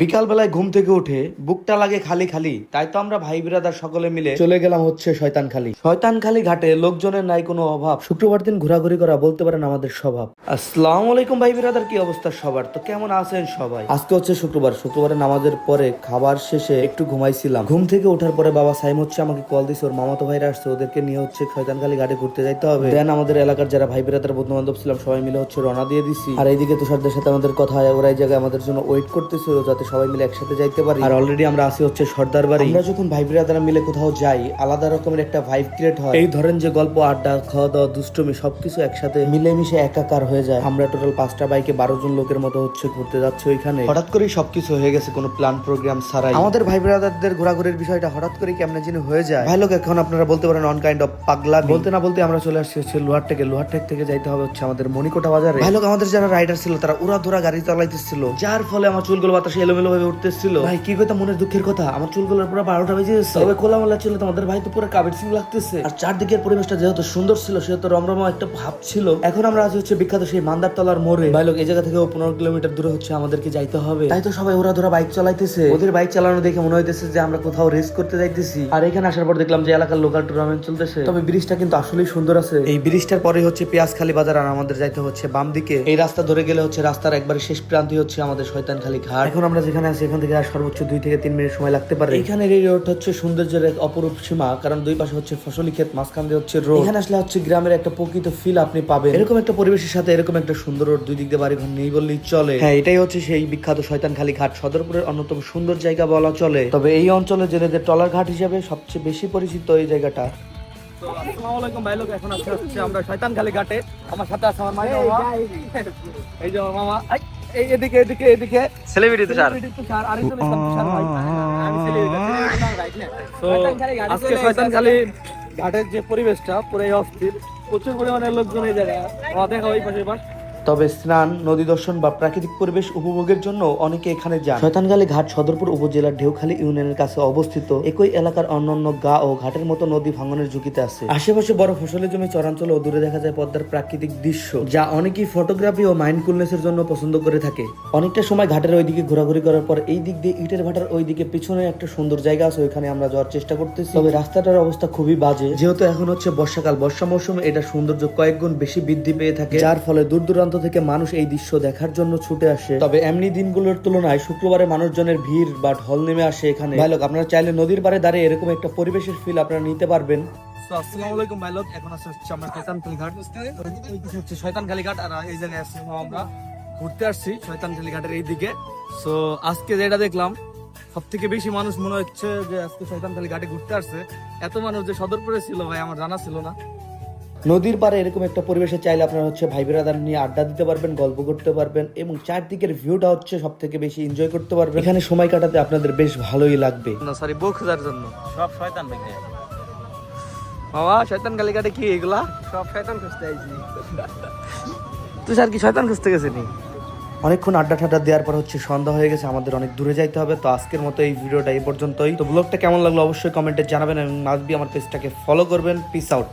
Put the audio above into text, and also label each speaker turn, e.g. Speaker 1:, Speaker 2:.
Speaker 1: বিকালবেলায় ঘুম থেকে উঠে বুকটা লাগে খালি খালি তাই তো আমরা ভাই বিরাদার সকলে মিলে চলে গেলাম হচ্ছে শয়তান খালি। শয়তান খালি ঘাটে লোকজনের নাই কোনো অভাব। শুক্রবার দিন ঘোরাঘুরি করা বলতে পারেন আমাদের স্বভাব। আসসালামু আলাইকুম ভাই বিরাদার কি অবস্থা সবার? তো কেমন আছেন সবাই? আজকে হচ্ছে শুক্রবার। শুক্রবারে নামাজের পরে খাবার শেষে একটু ঘুমাইছিলাম। ঘুম থেকে ওঠার পরে বাবা সাইম হচ্ছে আমাকে কল দিছে ওর মামাতো ভাইরা আসছে ওদেরকে নিয়ে হচ্ছে শয়তানখালি ঘাটে ঘুরতে যাইতে হবে। দেন আমাদের এলাকার যারা ভাই বিরাদার বন্ধু বান্ধব ছিলাম সবাই মিলে হচ্ছে রওনা দিয়ে দিছি। আর এইদিকে তুষারদের সাথে আমাদের কথা হয় ওরা এই জায়গায় আমাদের জন্য ওয়েট করতেছিল যাতে সবাই মিলে একসাথে যাইতে পারি। আর অলরেডি আমরা আসি হচ্ছে সর্দার বাড়ি। আমরা যখন ভাই বিরাদারা মিলে কোথাও যাই আলাদা রকমের একটা ভাইব ক্রিয়েট হয়। এই ধরেন যে গল্প আড্ডা খাওয়া দাওয়া দুষ্টমি সবকিছু একসাথে মিলেমিশে একাকার হয়ে যায়। আমরা টোটাল পাঁচটা বাইকে বারো জন লোকের মতো হচ্ছে ঘুরতে যাচ্ছে ওইখানে। হঠাৎ করেই সবকিছু হয়ে গেছে কোনো প্ল্যান প্রোগ্রাম ছাড়াই। আমাদের ভাই ব্রাদারদের ঘোরাঘুরির বিষয়টা হঠাৎ করে কেমনে যেন হয়ে যায়। ভাই লোক এখন আপনারা বলতে পারেন অন কাইন্ড অফ পাগলা বলতে না বলতে আমরা চলে আসছি হচ্ছে লোহার থেকে। লোহার টেক থেকে যাইতে হবে হচ্ছে আমাদের মনিকোটা বাজারে। ভাই লোক আমাদের যারা রাইডার ছিল তারা উড়া ধরা গাড়ি চালাইতেছিল। যার ফলে আমার চুলগুলো বাতাসে এলোমেলো ভাবে উঠতেছিল। ভাই, কি কথা? মনের দুঃখের কথা। আমার চুলগুলোর পুরো বারোটা বেজে তবে ছিল তোমাদের ভাই তো পুরো সিং লাগতেছে। আর চারদিকের পরিবেশটা যেহেতু সুন্দর ছিল, সেহেতু একটা ভাব ছিল। এখন আমরা আছি হচ্ছে বিখ্যাত সেই মোড়ে। ভাই, লোক, এই জায়গা থেকে পনেরো কিলোমিটার দূরে হচ্ছে আমাদেরকে যাইতে হবে। তাই তো সবাই ওরা ধরা বাইক চালাইতেছে। ওদের বাইক চালানো দেখে মনে হইতেছে যে আমরা কোথাও রেস করতে যাইতেছি। আর এখানে আসার পর দেখলাম যে এলাকার লোকাল টুর্নামেন্ট চলতেছে। তবে ব্রিজটা কিন্তু আসলেই সুন্দর আছে। এই ব্রিজটার পরে হচ্ছে পেঁয়াজখালী বাজার আর আমাদের যাইতে হচ্ছে বাম দিকে এই রাস্তা ধরে গেলে হচ্ছে রাস্তার একবারে শেষ প্রান্তি হচ্ছে আমাদের শয়তানখালী ঘাট। এখন আমরা যেখানে আছি এখান থেকে আর সর্বোচ্চ দুই থেকে তিন মিনিট সময় লাগতে পারে। এখানে এই রোড হচ্ছে সৌন্দর্যের এক অপরূপ সীমা কারণ দুই পাশে হচ্ছে ফসলি ক্ষেত মাঝখান দিয়ে হচ্ছে রোড এখানে আসলে হচ্ছে গ্রামের একটা প্রকৃত ফিল আপনি পাবেন। এরকম একটা পরিবেশের সাথে এরকম একটা সুন্দর রোড দুই দিক দিয়ে বাড়ি ঘর নেই বললেই চলে। হ্যাঁ এটাই হচ্ছে সেই বিখ্যাত শয়তানখালী ঘাট। সদরপুরের অন্যতম সুন্দর জায়গা বলা চলে। তবে এই অঞ্চলে জেলেদের টলার ঘাট হিসাবে সবচেয়ে বেশি পরিচিত এই জায়গাটা।
Speaker 2: তো ভাই লোক এখন আজকে হচ্ছে আমরা শয়তানখালী ঘাটে। আমার সাথে আছে আমার মামা। এই যে আমার মামা। এদিকে এদিকে এদিকে।
Speaker 3: সেলিব্রিটি
Speaker 2: তুষার, আজকে ঘাটের যে পরিবেশটা পুরো অস্থির। প্রচুর পরিমাণে লোকজন এই জায়গায়। দেখা ওই পাশে পাশ।
Speaker 1: তবে স্নান নদী দর্শন বা প্রাকৃতিক পরিবেশ উপভোগের জন্য অনেকে এখানে যান। শয়তানখালী ঘাট সদরপুর উপজেলার ঢেউখালী ইউনিয়নের কাছে অবস্থিত একই এলাকার অন্যান্য গা ও ঘাটের মতো নদী ভাঙনের ঝুঁকিতে আছে। আশেপাশে বড় ফসলের জমি চরাঞ্চল ও দূরে দেখা যায় পদ্মার প্রাকৃতিক দৃশ্য যা অনেকেই ফটোগ্রাফি ও মাইন্ডফুলনেস এর জন্য পছন্দ করে থাকে। অনেকটা সময় ঘাটের ওইদিকে ঘোরাঘুরি করার পর এই দিক দিয়ে ইটের ভাটার ওই দিকে পিছনে একটা সুন্দর জায়গা আছে ওইখানে আমরা যাওয়ার চেষ্টা করতেছি। তবে রাস্তাটার অবস্থা খুবই বাজে। যেহেতু এখন হচ্ছে বর্ষাকাল বর্ষা মৌসুমে এটা সৌন্দর্য কয়েক গুণ বেশি বৃদ্ধি পেয়ে থাকে যার ফলে দূর দূরান্ত থেকে মানুষ এই দৃশ্য দেখার জন্য ছুটে আসে। তবে এমনি দিনগুলোর তুলনায় শুক্রবারে মানুষজনের ভিড় বা ঢল নেমে আসে এখানে। ভাই লোক, আপনারা চাইলে নদীর পাড়ে দাঁড়িয়ে এরকম একটা পরিবেশের ফিল আপনারা নিতে পারবেন।
Speaker 2: আসসালামু আলাইকুম ভাই হচ্ছে আমরা ঘাট আর এই জায়গায় আসছি আমরা। ঘুরতে আসছি শয়তানখালী ঘাটের এই দিকে। সো আজকে যেটা দেখলাম সব থেকে বেশি মানুষ মনে হচ্ছে যে আজকে শয়তানখালী ঘাটে ঘুরতে আসছে। এত মানুষ যে সদরপুরে ছিল ভাই, আমার জানা ছিল না।
Speaker 1: নদীর পাড়ে এরকম একটা পরিবেশে চাইলে আপনারা হচ্ছে ভাই বেড়াদার নিয়ে আড্ডা দিতে পারবেন গল্প করতে পারবেন এবং চারদিকের ভিউটা হচ্ছে সব থেকে বেশি এনজয় করতে পারবেন। এখানে সময় কাটাতে আপনাদের বেশ ভালোই লাগবে।
Speaker 2: না সরি বউ খোঁজার জন্য।
Speaker 3: সব শয়তান ভাই।
Speaker 2: বাবা শয়তানখালী ঘাটে কি এগুলা?
Speaker 3: সব শয়তান খুঁজতে আইছি।
Speaker 2: তুই স্যার কি শয়তান খুঁজতে গেছে নি
Speaker 1: অনেকক্ষণ আড্ডা ঠাড্ডা দেওয়ার পর হচ্ছে সন্ধ্যা হয়ে গেছে আমাদের অনেক দূরে যাইতে হবে তো আজকের মতো এই ভিডিওটা এই পর্যন্তই। তো ব্লগটা কেমন লাগল অবশ্যই কমেন্টে জানাবেন এবং মাসবি আমার পেজটাকে ফলো করবেন। Piece out